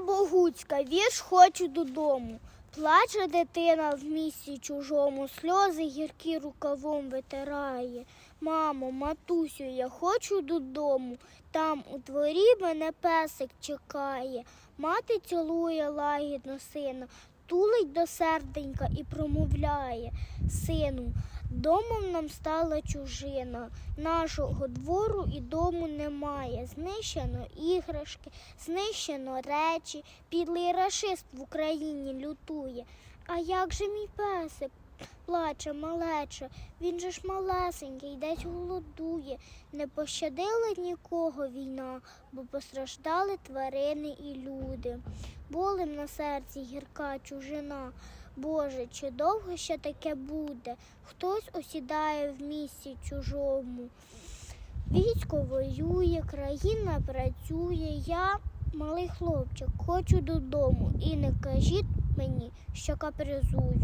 Богуцька, вірш хочу додому. Плаче дитина в місті чужому, сльози гіркі рукавом витирає. Мамо, матусю, я хочу додому. Там у дворі мене песик чекає. Мати цілує лагідно сина, тулить до серденька і промовляє. Сину, домом нам стала чужина. Нашого двору і дому немає. Знищено іграшки, знищено речі, підлий рашист в Україні лютує. А як же мій песик? Плаче малече, він же ж малесенький, десь голодує. Не пощадила нікого війна, бо постраждали тварини і люди. Болем на серці гірка чужина. Боже, чи довго ще таке буде? Хтось осідає в місті чужому. Військо воює, країна працює. Я, малий хлопчик, хочу додому. І не кажіть мені, що капризую.